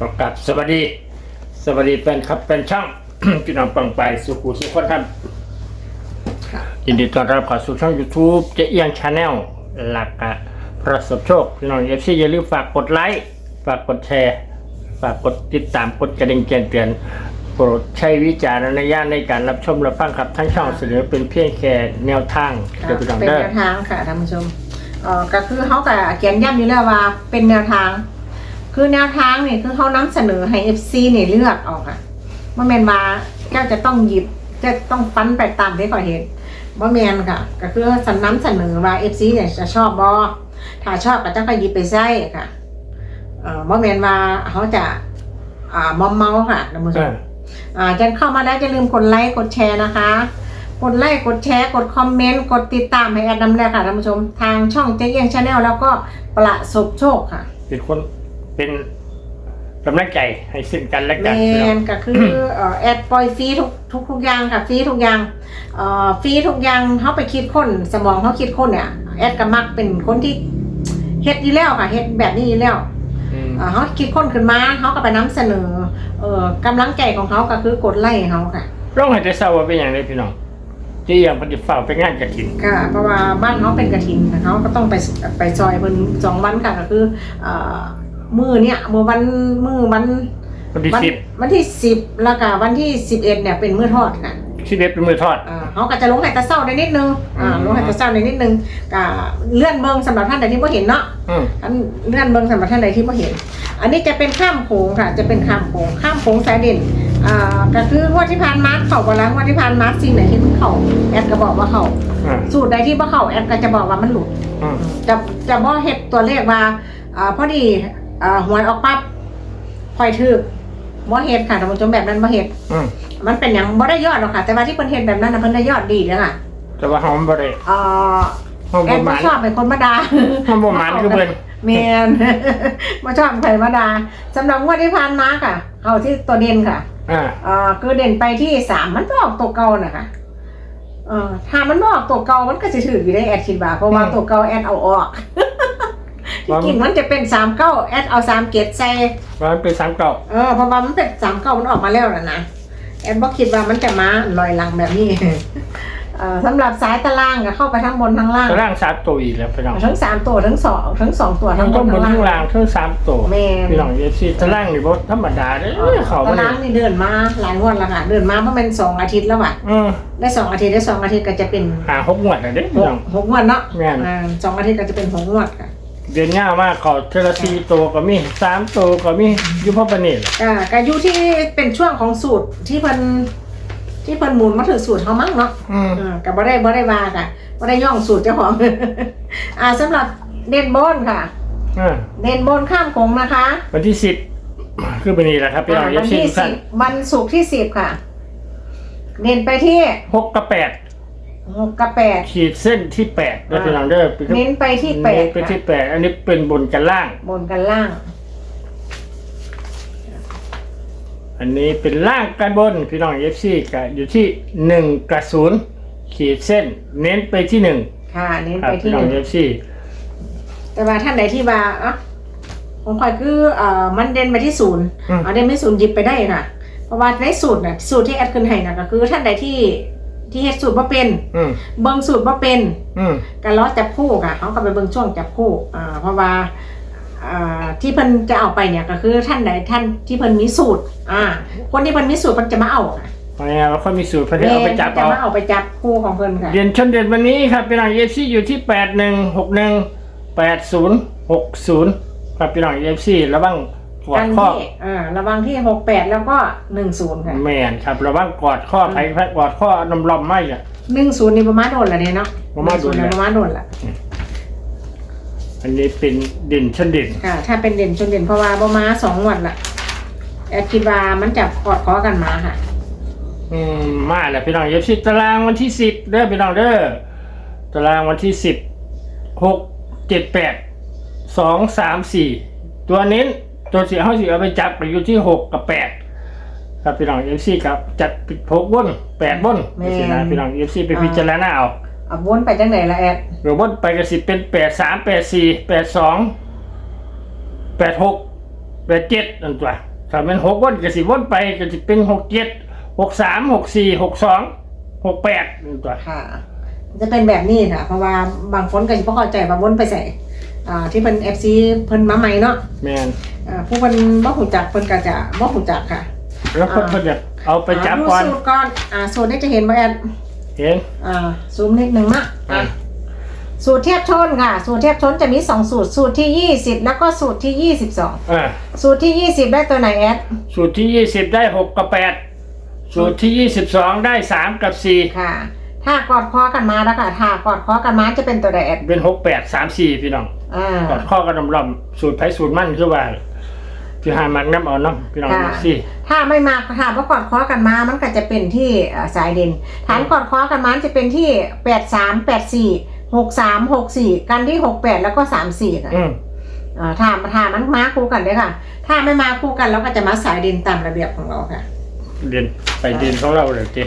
ประกาศสวัสดี สวัสดีแฟนครับแฟนช่อง พี่น้องปังไปสุขุสุขคนครับค่ะยินดีต้อนรับเข้าสู่ช่อง YouTube เจ๊เอียงชาแนลหลักอะประสบโชค พี่น้องเอฟซีอย่าลืมฝากกดไลค์ฝากกดแชร์ ฝากกดติดตามกดกระดิ่งแจ้งเตือนโปรดใช้วิจารณญาณในการรับชมรับฟังครับทั้งช่องเสนอเป็นเพียงแค่แนวทางค่ะเดี๋ยวพี่น้องเป็นเด้อแนวทางค่ะท่านผู้ชมเอ่อก็คือเขากับเขียนย้ำอยู่แล้วว่าเป็นแนวทาง คือแนวทางนี่คือเขานำเสนอให้ FC เนี่ยเลือกเออกค่ะว่าแมนมาแก้วจะต้องหยิบจะต้องฟันไปตามที่ก่อเหตุว่าแมนค่ะ ก็คือสันน้ำเสนอว่า FC เนี่ยจะชอบบอถ้าชอบก็จะก็หยิบไปใส่ค่ะเอ่อว่าแมนมาเขาจะ อ่ามอมเมาค่ะท่านผู้ชเอมออ่าจะเข้ามาแล้วอย่าลืมกดไลค์กดแชร์นะคะกดไลค์กดแชร์กดคอมเมนต์กดติดตามให้แอดน้ำแรกค่ะท่านผู้ชมทางช่องเจ๊เอียงชาแนลแล้วก็ประสบโชคค่ะเป็นคน เป็นกำลังใจให้ซึ่งกันและแมกันพี่น้อง นก็คือเอ่อแอดปล่อยฟรีทุกทุกทุกอย่างค่ะฟรีทุกอย่างเอ่อฟรีทุกอย่างเขาไปคิดค้นสมองเขาคิดค้นเนี่ยแอดก็มักเป็นคนที่เฮ็ดดีแล้วค่ะเฮ็ดแบบนี้ดีแล้วอืมเอ่อเขาคิดค้นขึ้นมาเขาก็ไปนำเสนอเอ่อกำลังใจของเขาก็คือกดไลค์ให้เขาค่ะร้องให้แต่เศร้าว่าเป็นอย่างไรพี่น้องที่ยังปฏิฝ่าไปงานกระถิ่นค่ะเพราะว่าบ้านเขาเป็นกระถินนะเขาก็ต้องไปไปซอยเพิ่นสองวันค่ะก็คือเอ่อ มือเนี่ยมือวันมือวันวันที่วันสิบวันที่สิบแล้วก็วันที่สิบเอ็ดเนี่ยเป็นมื้อทอดค่ะสิบเอ็ดเป็นมือทอด อ่าเขาก็จะลงให้ตะเศร้าได้นิดนึงอ่าอืม ลงให้ตะเศร้าได้นิดนึงก็เลื่อนเบิ่งสำหรับท่านใดที่บ่เห็นเนาะ อืมอันเลื่อนเบิ่งสำหรับท่านใดที่บ่เห็น อันนี้จะเป็นข้ามโขงค่ะ จะเป็นข้ามโขงข้ามโขงสายเด่น อ่า ก็คืองวดที่ผ่านมาเข้าบ่ล้างวดที่ผ่านมาสิ่งไหนที่มันเข้าแอดก็บอกว่าเข้าอ่าสูตรใดที่บ่เข้าแอดก็จะบอกว่ามันหลุด อืมจะจะบ่เฮ็ดตัวเลขว่าอ่าพอดี อ่าหวยออกปั๊บคอยถือบ่เฮ็ดค่ะท่านผู้ชมแบบนั้นบ่เฮ็ดอืมมันเป็นหยังบ่ได้ยอดหรอกค่ะ แต่ว่าที่เพิ่นเฮ็ดแบบนั้นน่ะเพิ่นได้ยอดดีเด้อค่ะแต่ว่าหอมบ่ได้อ่าหอมแอบ่ดหบ่มานชอบเป็นคนมาด่าหอมบ่หมานคือเพิ่นแม่นบ่ชอบเป็นคนมาด่าสำหรับงวดที่ผ่านมาค่ะเอาที่ตัวเด่นค่ะอ่าอ่าคือเด่นไปที่สามมันก็ออกตัวเก่าน่ะค่ะเออถ้ามันบ่ออกตัวเก่ามันก็สิถืออยู่ได้แอดคิดว่าเพราะว่าตัวเก่าแอดเอาออก ที่จริงมันจะเป็นสามเก้าแอดเอาสามเกตใส่ว่ามันเป็นสามเก่าเออเพราะว่ามันเป็นสามเก้ามันออกมาแล้วนะนะแอดบอกคิดว่ามันจะมาลอยหลังแบบนี้เอ่อสำหรับสายตารางก็เข้าไปทั้งบนทั้งล่างตารางสามตัวอีกแล้วพี่น้องทั้งสามตัวทั้งสองทั้งสองตัวทั้ทั้งงบต้นนบนทั้งทั้งล่าล่างงทั้งสามตัวแม่นพี่น้องเอฟซีตารางนี่บ่ธรรมดาเด้อเขาบ่ตาได้รางนี่เดินมาหลายงวดแล้วค่ะเดินมาเพราะมันสองอาทิตย์แล้วอะอืมได้สองอาทิตย์ได้สองอาทิตย์ก็จะเป็นหาหกงวดแล้วเด้อหพี่กน้องหกงวดเนาะแม่นอ่าสองอาทิตย์ก็จะเป็นหกงวดค่ะ เดือนหน้ามากเขาเทอละสี่ตัวก็มีสามตัวก็มีอยู่พอปานนี้ล่ะอ่าก็อยู่ที่เป็นช่วงของสูตรที่เพิ่นที่เพิ่นหมุนมาถึงสูตรเขามั้งเนาะอืม อ่ากับบ่ได้บ่ได้ว่าค่ะบ่ได้ย่องสูตรเจ้าของ อ่าสำหรับเด่นบนค่ะ อ่าเด่นบนข้ามโขงนะคะวันที่สิบคือวันนี้แหละครับพี่น้องอ่าเอวัฟซีที่ทุกท่าสินบวันศุกร์ที่สิบค่ะ เด่นไปที่หกกับแปด หกกับแปด ขีดเส้นที่แปดแล้วพี่น้องเด้อเป็นเน้นไปที่แปด เน้นไปที่แปดอันนี้เป็นบนกันล่าง บนกันล่าง อันนี้เป็นล่างกันบนพี่น้องเอฟซีก็อยู่ที่หนึ่งกระศูนย์ขีดเส้น เน้นไปที่หนึ่งค่ะ เน้นครัไปบที่พี่หน้องนึ่ง เอฟซีแต่ว่าท่านใดที่ว่าอะของข่อยคือเอ่อมันเด่นไปที่ศูนย์เอาเด่นไปศูนย์หยิบไปได้ค่ะ เพราะว่าในสูตรน่ะสูตรที่แอดขึ้นให้น่ะก็คือท่านใดที่ ที่เฮ็ดสูตรบ่เป็น อืมเบิ่งสูตรบ่เป็นอืมการล้อจับคู่ค่ะเขาก็ไปเบิ่งช่วงจับคู่อ่าเพราะว่าอ่าที่เพิ่นจะเอาไปเนี่ยก็คือท่านใดท่านที่เพิ่นมีสูตรอ่าคนที่เพิ่นมีสูตรเพิ่นจะมาเอาค่ะเพราะงั้นเราค่อยมีสูตรเพื่อที่เอาไปจับจะเอา มาเอาไปจับคู่ของเพิ่นค่ะเรียนชนเด่นวันนี้ครับพี่น้องเอฟซีอยู่ที่แปดหนึ่งหกหนึ่งแปดศูนย์หกศูนย์ครับพี่น้องเอฟซีระวัง กอดกันข้อที่อ่าระวังที่หกแปดแล้วก็หนึ่งศูนย์ค่ะแมนครับ ระวังกอดข้อไผ่กอดข้อนำลอมไม่อะหนึ่งศูนย์นี่ประมาณโดนละเนี่ยเนาะประมาณโดนหแล้วงศูย์ประมาณโดนละอันนี้เป็นเด่นชนเด่นค่ะ ถ้าเป็นเด่นชนเด่นเพราะว่าประมาณสองงวันละแอดคิดว่ามันจะกอดคอกันมาค่ะ อืมมาแล้วพี่น้องเอฟซีตารางวันที่สิบเด้อพี่น้องเด้อตารางวันที่สิบหกเจ็ดแปดสองสามสี่ตัวเน้น ตัวเสียเขาสิเอาไปจับไปอยู่ที่หกกับแปดครับพี่น้องเอฟซีครับจัดปิดหกบนแปดบนแม่ไม่ใช่นะพี่น้องเอฟซีไปพิจารณาเอาเอาวนไปจังไหนละแอดหรือบนไปกระสิบเป็นแปดสามแปดสี่แปดสองแปดหกแปดเจ็ดนั่นตัวถ้าเป็นหกวนก็สิวนไปก็สิเป็นหกเจ็ดหกสามหกสี่หกสองหกแปดนั่นตัวค่ะ จะเป็นแบบนี้ค่ะเพราะว่าบางคนก็จะบ่เข้าใจว่าวนไปใส่ อ่าที่เป็น FC เพิ่นมาใหม่เนาะแมนอ่าผู้เพิ่นบ่ฮู้จักเพิ่นก็จะบ่ฮู้จักค่ะแล้วเพิ่นเพิ่นจะเอาไปจับดูก่อนสูตรก่อนอ่าสูตรนี้จะเห็นบ่แอดเห็น อ่าซูมนิดนึงนะอะ สูตรเทียบชนค่ะ สูตรเทียบชนจะมี2สูตร สูตรที่20แล้วก็สูตรที่22อ่าสูตรที่20ได้ตัวไหนแอดสูตรที่ยี่สิบได้หกกับแปดสูตรที่ยี่สิบสองได้สามกับสี่ค่ะ ถ้ากอดคอกันมาแล้วค่ะถ้ากอดคอกันมาจะเป็นตัวใดแอดเป็นหกแปดสามสี่พี่น้อง อ่า กอดข้อกันลำๆสูตรไผสูตรมั่นคือว่าพี่หามักน้ำเอาเนาะพี่น้องดูสิถ้าไม่มาถ้าว่ากอดคอกันมามันก็จะเป็นที่อ่าสายเด่นฐานกอดคอกันมาจะเป็นที่83 84 63 64กันที่68แล้วก็34ค่ะอืมอ่าถ้าถ้ามันมาคู่กันเลยค่ะ ถ้าไม่มาคู่กันเราก็จะมาสายเด่นตามระเบียบของเราค่ะ เรียนไปเรียนของเราเลยเจ๊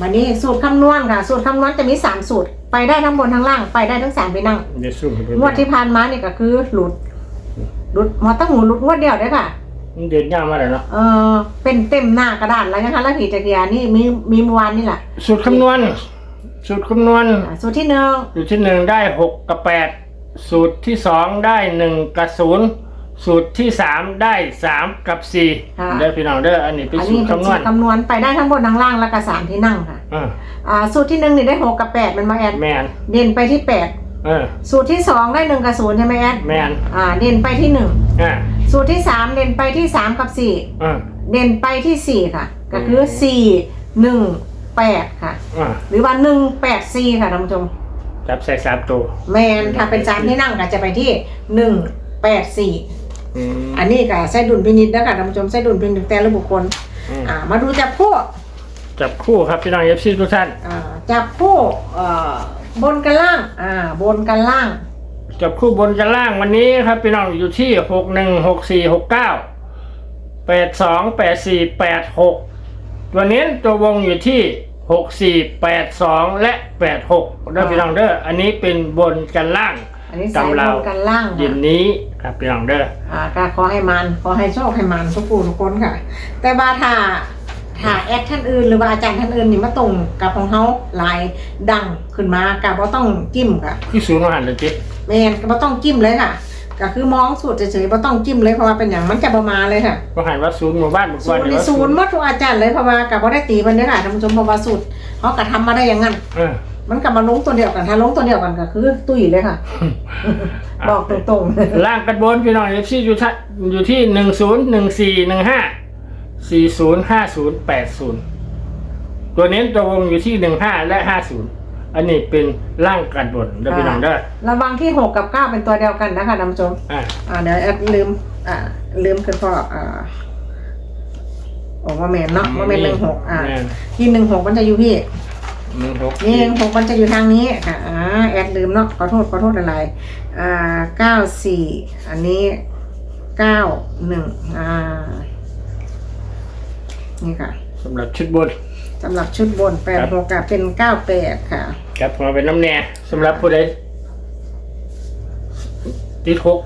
วันนี้สูตรคำนวณค่ะ สูตรคำนวณจะมี3สูตร ไปได้ทั้งบนทั้งล่าง ไปได้ทั้งสามไปนั่งเดี๋ยวสู้กันงวดที่ผ่านมานี่ก็คือหลุด หลุดหมอตั้งหูหลุดงวดเดียวเด้อค่ะเดินยากมาเลยเนาะเออเป็นเต็มหน้ากระดาษแล้วนะคะแล้วถีจักรยานนี่มีมีเมื่อวานนี่แหละสูตรคำนวณ สูตรคำนวณ อ่าสูตรที่หนึ่งสูตรที่หนึ่งได้หกกับแปดสูตรที่สองได้หนึ่งกับศูนย์ สูตรที่สามได้สามกับสี่เด้อพี่น้องเด้ออันนี้เป็นอันสูนี้ตรเป็นคำนสูวตณรคำนวณไปได้ทั้งบนทั้งล่างแล้วก็สามที่นั่งค่ะอ่าอ่าสูตรที่หนึ่งนี่ได้หกกับแปดมันมาแอดแมนเด่นไปที่แปดเออสูตรที่สองได้หนึ่งกับศูนย์ใช่ไหมแอดแมนอ่าเด่นไปที่หนึ่งอ่าสูตรที่สามเด่นไปที่สามกับสี่อ่าเด่นไปที่สี่ค่ะ ก็คืออืมสี่หนึ่งแปดค่ะอ่าหรือว่าหนึ่งแปดสี่ค่ะท่านผู้ชม จับใส่สามตัว แมนถ้าเป็นสามที่นั่งก็จะไปที่หนึ่งแปดสี่ อืมอันนี้ก็ใช้ดุลพินิจนะคะท่านผู้ชมใช้ดุลพินิจแต่ละบุคคลอืมอ่า มาดูจับคู่จับคู่ครับพี่น้องเอฟซีทุกท่านอ่าจับคู่เอ่อบนกันล่าง อ่า บนกันล่าง จับคู่บนกับล่างวันนี้ครับพี่น้องอยู่ที่หกหนึ่งหกสี่หกเก้าแปดสองแปดสี่แปดหกตัวเน้นตัววงอยู่ที่หกสี่แปดสองและแปดหกเด้อพี่น้องเด้ออันนี้เป็นบนกันล่าง อันนี้สายตำบรานกันล่างเย็นค่ะนี้ครับพี่น้องเด้ออ่าก็ขอให้มันขอให้โชคให้มันทุกผู้ทุกคนค่ะ แต่ว่าถ้าถ้าแอดท่านอื่นหรือว่าอาจารย์ท่านอื่นนี่มาตรงกับของเขาหลายดังขึ้นมากับว่าต้องจิ้มค่ะ ที่ศูนย์อาหารเลยเจ๊แมนก็บ่ต้องจิ้มเลยค่ะ ก็คือมองสูตรเฉยๆบ่ต้องจิ้มเลยเพราะว่าเป็นอย่างมันจะประมาเลยค่ะก็หันว่าศูนย์หมู่บ้านหมู่ศูบ้านนย์เดี๋ยวนี่ว่าศูนย์หมดทุกอาจารย์เลยเพราะว่ากับบ่ได้ตีมันเด้อค่ะท่านผู้ชมเพราะว่าสูตรเขากระทำมาได้อย่างนั้น เออ มันกลับมาลงตัวเดียวกันถ้าลงตัวเดียวกันก็คือตุ้ยเลยค่ะ บอกตรงๆล่างกันบนพี่น้องเอฟซีอยู่ที่อยู่ที่หนึ่งศูนย์หนึ่งสี่หนึ่งห้าสี่ศูนย์ห้าศูนย์แปดศูนย์ตัวเน้นตัววงอยู่ที่หนึ่งห้าและห้าศูนย์อันนี้เป็นล่างกันบนเด้อพี่น้องเด้อระวังที่หกกับเก้าเป็นตัวเดียวกันนะคะท่านผู้ชมอ่าอ่าเดี๋ยวแอดลืม อ่าลืมคือพ่ออ่าโอ้ว่าแมนเนาะว่าแมนหนึ่งหกอ่าแม่นที่หนึ่งหกมันจะอยู่พี่ หนึ่งหกนี่หนึ่งหกมันจะอยู่ทางนี้ค่ะอ่าแอดลืมเนาะขอโทษขอโทษอะไรอ่าเก้าสี่อันนี้เก้าหนึ่งอ่านี่ค่ะสำหรับชุดบนสำหรับชุดบนแปดหกกับเป็นเก้าแปดค่ะครับมาเป็นน้ำแน่สำหรับผู้ใดติดหก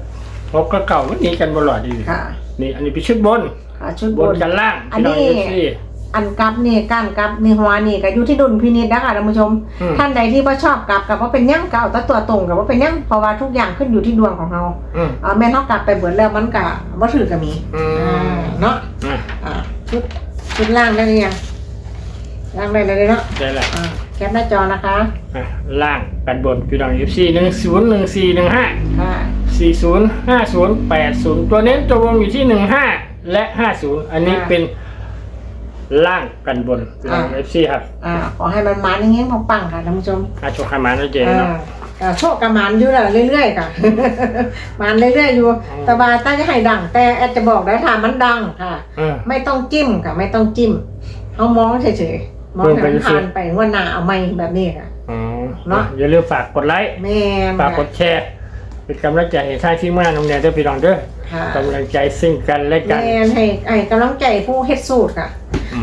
หกก็เก่ามันหนีกันบนหลอดดีค่ะ นี่อันนี้เป็นชุดบนค่ะชุดบบนนกันล่างอันพี่น้ องนี้เอฟซีอันกับนี่ก้านกับนี่หัวนี่ก็อยู่ที่ดุลพินิจนะคะท่านผู้ชม อืม ท่านใดที่ว่าชอบกลับกับว่าเป็นยั่งเก่าแต่ตัวตรงกับว่าเป็นยั่งเพราะว่าทุกอย่างขึ้นอยู่ที่ดวงของเราอืมอ่าแม่นเขากลับไปเบิดแล้วมันกะว่าถือกับมีอืมอ่าเนาะอะอ่าชุดชุดล่างได้หรือยังล่างได้เลยเนาะได้แล้วอ่าแคปหน้าจอนะคะอะล่างกันบนพี่น้องเอฟซีหนึ่งศูนย์หนึ่งสี่หนึ่งห้าค่ะสี่ศูนย์ห้าศูนย์แปดศูนย์ตัวเน้นตัววงอยู่ที่หนึ่งห้าและห้าศูนย์อันนี้เป็น ล่างกันบนพี่น้องเอฟซีครับอ่าขอให้มันมันอย่างเงี้ยปังๆค่ะท่านผู้ชมอาโชคามานะเจอ่าเนาะ อ่าโชคกับมันอยู่แหละเรื่อยๆค่ะมันเรื่อยๆอยู่ อืม แต่ว่าตั้งจะให้ดัง แต่แอดจะบอกได้ค่ะมันดังค่ะ เออ ไม่ต้องจิ้มค่ะ ไม่ต้องจิ้มเขามองเฉยๆมองเบิ่งไปให้มันเฉยผ่านไปว่าหนาเอาไม่แบบนี้ค่ะ อ๋อเนาะอย่าลืมฝากกดไลค์ แม่นฝากกดแชร์เป็นกำลังใจให้ทางที่มาน้องแนนเด้อพี่น้องเด้อค่ะ กำลังใจซึ่งกันและกัน แม่นให้ให้กำลังใจผู้เฮ็ดสูตรค่ะ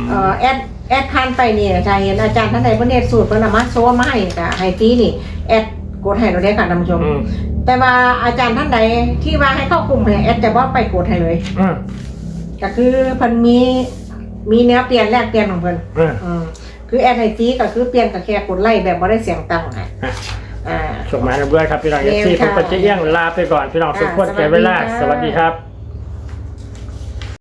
เอ่อแอดแอดผ่านไปเนี่ยถ้าเห็นอาจารย์ท่านใดเพิ่นเฮ็ดสูตรเพิ่นเอามาโชว์มาให้ค่ะให้ฟรีนี่แอดกดให้เราได้ค่ะท่านผู้ชม อืมแต่ว่าอาจารย์ท่านใดที่ว่าให้เข้ากลุ่มเนี่ยแอดจะว่าไปกดให้เลย อืมก็คือเพิ่นมีมีแนวเปลี่ยนแลกเปลี่ยนของเพิ่นอืม อืมคือแอดไอจีก็คือเปลี่ยนกับแค่กดไล่แบบบ่ได้เสียงตังค์ค่ะอะ อ่า ส่งมาให้ด้วยครับพี่น้องเร็เอวฟซีค่ะผมก็จะเอี้ยงลาไปก่อนพี่น้องค่ะสุขคนแก่เวลาสสวัวัสสดีดีค่ะครับ